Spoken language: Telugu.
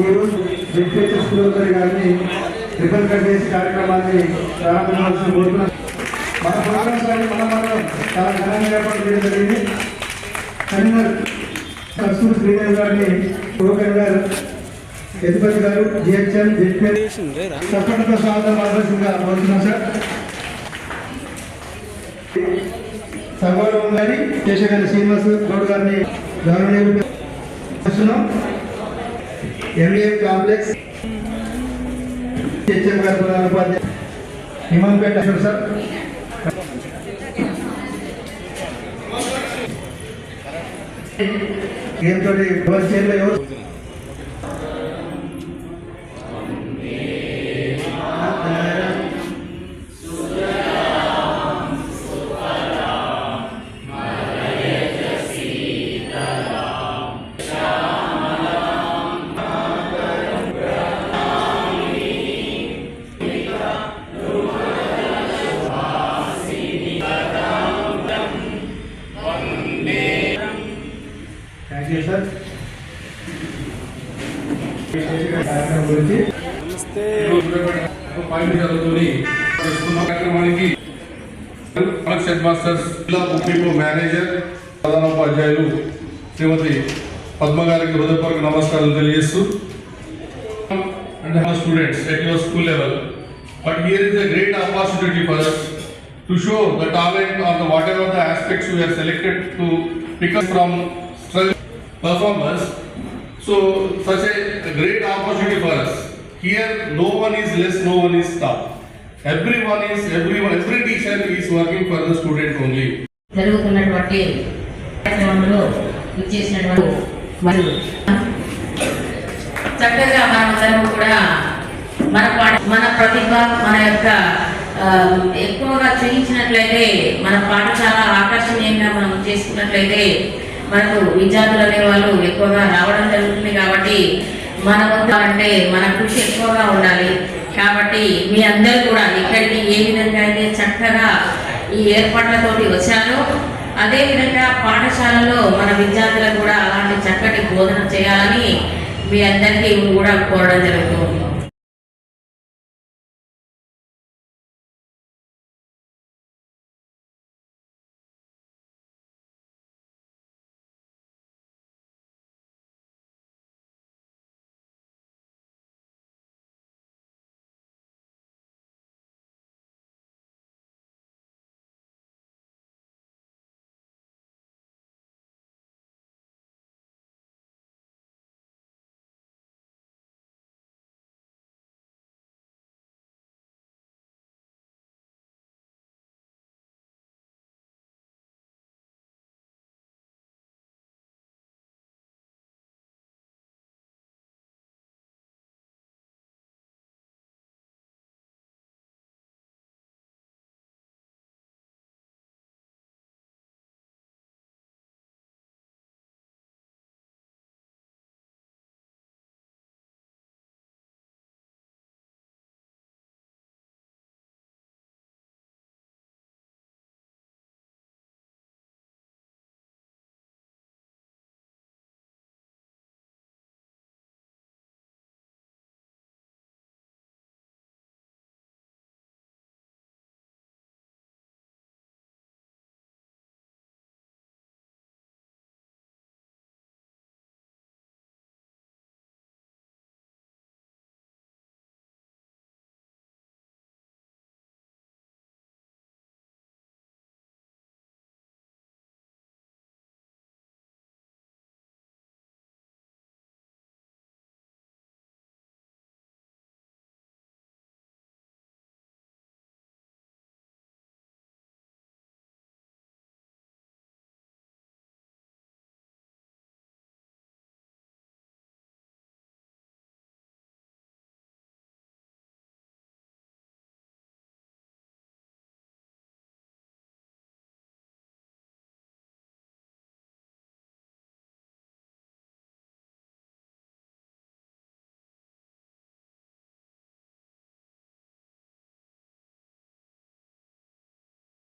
ఈరోజు డిప్యూటీ స్కూల్ గారిని రిబన్ కట్ చేసే కార్యక్రమాన్ని ప్రారంభించాల్సి కోరుతున్నాను మన ప్రోగ్రామ్స్ కానీ మన మనం చాలా ఘనంగా ఏర్పాటు చేయడం జరిగింది. కన్వీనర్ కస్తూరి శ్రీదేవి గారిని ప్రోగ్రామ్ గారు యతిపతి గారు జిహెచ్ఎం జెడ్పీ తప్పకుండా స్వాగతం ఆదర్శంగా కోరుతున్నాం సార్. సంగోళం గారి శేషగారి శ్రీనివాస్ గౌడ్ గారిని గౌరవనీయులు చేస్తున్నాం. ఎంఏ కాంప్లెక్స్ హెచ్ఎం గారి ప్రధాన హిమంపేట సార్. దీంతో తోటి చేయలేదు? ఉపాధ్యాయులు శ్రీమతి పద్మగారికి హృదయపూర్వక నమస్కారం తెలియజేస్తూ but here is the great opportunity for us to show the talent or the whatever the aspects we are selected to pick up from performers. So such a, a great opportunity for us. Here no one is less, no one is top. Everyone is, everyone, every teacher is working for the student only. జరుగుతున్నటువంటి కార్యక్రమంలో ఇచ్చేసినటువంటి మరియు చక్కగా మనమందరం కూడా మన మన ప్రతిభ మన యొక్క ఎక్కువగా చూపించినట్లయితే మన పాఠశాల ఆకర్షణీయంగా మనం చేసుకున్నట్లయితే మనకు విద్యార్థులు అనేవాళ్ళు ఎక్కువగా రావడం జరుగుతుంది కాబట్టి మన అంటే మన కృషి ఎక్కువగా ఉండాలి. కాబట్టి మీ అందరూ కూడా ఇక్కడికి ఏ విధంగా అయితే చక్కగా ఈ ఏర్పాట్లతోటి వచ్చారో అదేవిధంగా పాఠశాలలో మన విద్యార్థులకు కూడా అలాంటి చక్కటి బోధన చేయాలని మీ అందరికీ కూడా కోరడం జరుగుతుంది.